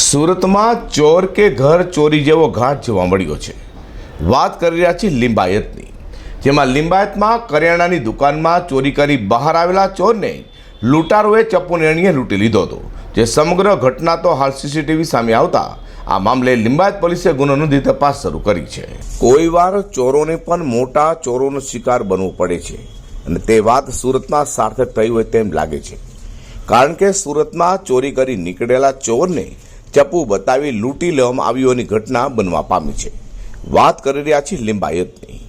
સુરતમાં ચોર કે ઘર ચોરી જેવો ઘાટ જોવા મળ્યો છે. વાત કરી રહ્યા છીએ લિંબાયતની, જેમાં લિંબાયતમાં કરિયાણાની દુકાનમાં ચોરી કરી બહાર આવેલા ચોરને લૂંટારોએ ચપ્પુની અણીએ લૂંટી લીધો હતો. જે સમગ્ર ઘટના તો હાલ સીસીટીવી સામે આવતા આ મામલે લિંબાયત પોલીસે ગુનો નોંધી તપાસ શરૂ કરી છે. કોઈ વાર ચોરોને પણ મોટા ચોરોનો શિકાર બનવું પડે છે અને તે વાત સુરતમાં સાર્થક થઈ હોય તેમ લાગે છે. કારણ કે સુરતમાં ચોરી કરી નીકળેલા ચોરને ચપ્પુ બતાવી લૂંટી લેવામાં આવ્યોની ઘટના બનવા પામી છે. વાત કરી રહ્યા છીએ લિંબાયતની.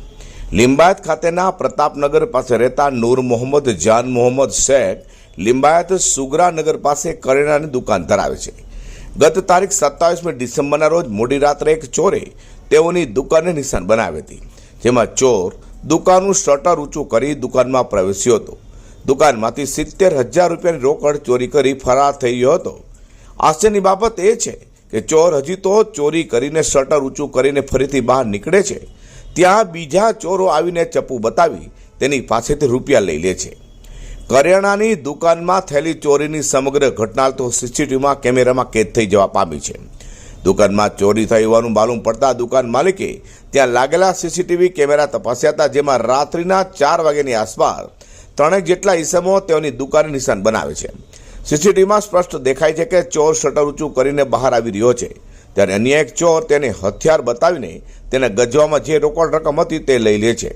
લિંબાયત ખાતેના પ્રતાપનગર પાસે રહેતા નૂર મોહમ્મદ, જાન મોહમ્મદ શેખ લિંબાયત સુગરાનગર પાસે કરિયાણાની દુકાન ધરાવે છે. ગત તારીખ સત્તાવીસમી ડિસેમ્બરના રોજ મોડી રાત્રે એક ચોરે તેઓની દુકાનને નિશાન બનાવી હતી. જેમાં ચોર દુકાનનું શટર ઊંચું કરી દુકાનમાં પ્રવેશ્યો હતો. દુકાનમાંથી સિત્તેર હજાર રૂપિયાની રોકડ ચોરી કરી ફરાર થઈ ગયો હતો. આશ્ચર્યની બાબત એ છે કે ચોર હજી તો ચોરી કરીને શટર ઊંચું કરીને ફરીથી બહાર નીકળે છે. ત્યાં બીજા ચોરો આવીને ચપ્પુ બતાવી તેની પાસેથી રૂપિયા લઈ લે છે. કરિયાણાની દુકાનમાં થયેલી ચોરીની સમગ્ર ઘટના તો સીસીટીવીમાં કેમેરામાં કેદ થઈ જવા પામી છે. દુકાનમાં ચોરી થઈ હોવાનું માલુમ પડતા દુકાન માલિકે ત્યાં લાગેલા સીસીટીવી કેમેરા તપાસ્યા હતા, જેમાં રાત્રિના ચાર વાગ્યાની આસપાસ ત્રણેક જેટલા ઈસમો તેઓની દુકાને નિશાન બનાવે છે. સીસીટીવીમાં સ્પષ્ટ દેખાય છે કે ચોર શટર ઊંચું કરીને બહાર આવી રહ્યો છે. ત્યારે અન્ય એક ચોર તેને હથિયાર બતાવીને તેને ગજવામાં જે રોકડ રકમ હતી તે લઈ લે છે.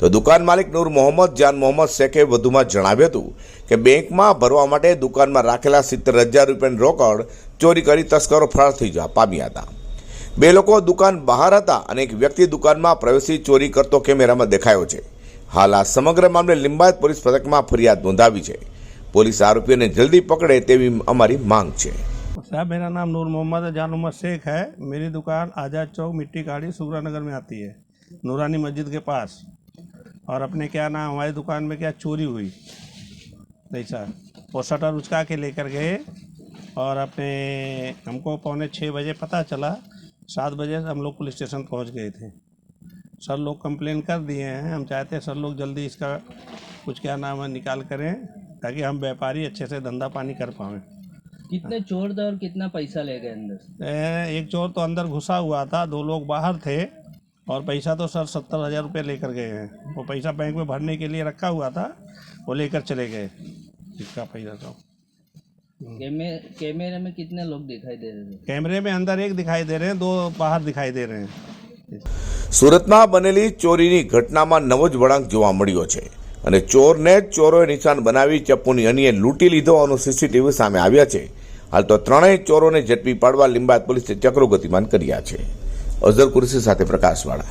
તો દુકાન માલિક નૂર મોહમ્મદ જાન મોહમ્મદ શેખે વધુમાં જણાવ્યું હતું કે બેંકમાં ભરવા માટે દુકાનમાં રાખેલા સિત્તેર હજાર રૂપિયાની રોકડ ચોરી કરી તસ્કરો ફરાર થઈ જવા પામ્યા હતા. બે લોકો દુકાન બહાર હતા અને એક વ્યક્તિ દુકાનમાં પ્રવેશી ચોરી કરતો કેમેરામાં દેખાયો છે. હાલ આ સમગ્ર મામલે લિંબાયત પોલીસ પથકમાં ફરિયાદ નોંધાવી છે. પોલીસ આરોપીઓને જલ્દી પકડે તેવી અમારી માંગ છે साहब मेरा नाम नूर मोहम्मद जान उमर शेख है मेरी दुकान आज़ाद चौक मिट्टी गाड़ी सुगरा नगर में आती है नूरानी मस्जिद के पास और अपने क्या नाम हमारी दुकान में क्या चोरी हुई नहीं सर वो शटर उचका के लेकर गए और अपने हमको पौने छः बजे पता चला सात बजे हम लोग पुलिस स्टेशन पहुंच गए थे सर लोग कंप्लेन कर दिए हैं हम चाहते हैं सर लोग जल्दी इसका कुछ क्या नाम है निकाल करें ताकि हम व्यापारी अच्छे से धंधा पानी कर पाएँ कितने चोर थे और कितना पैसा ले गए अंदर से? ए, एक चोर तो अंदर घुसा हुआ था दो लोग बाहर थे और पैसा तो सर सत्तर हज़ार रुपये लेकर गए हैं वो पैसा बैंक में भरने के लिए रखा हुआ था वो लेकर चले गए इसका पैसा तो कैमे कैमरे में कितने लोग दिखाई दे रहे थे कैमरे में अंदर एक दिखाई दे रहे हैं दो बाहर दिखाई दे रहे हैं સુરતમાં બનેલી ચોરીની ઘટનામાં નવો જ વળાંક જોવા મળ્યો છે અને ચોરને જ ચોરોએ નિશાન બનાવી ચપ્પુની અણીએ લૂંટી લીધો હોવાનું સીસીટીવી સામે આવ્યા છે. હાલ તો ત્રણેય ચોરોને ઝડપી પાડવા લીંબાયત પોલીસે ચક્રો ગતિમાન કર્યા છે. અઝર કુરશી સાથે પ્રકાશવાળા.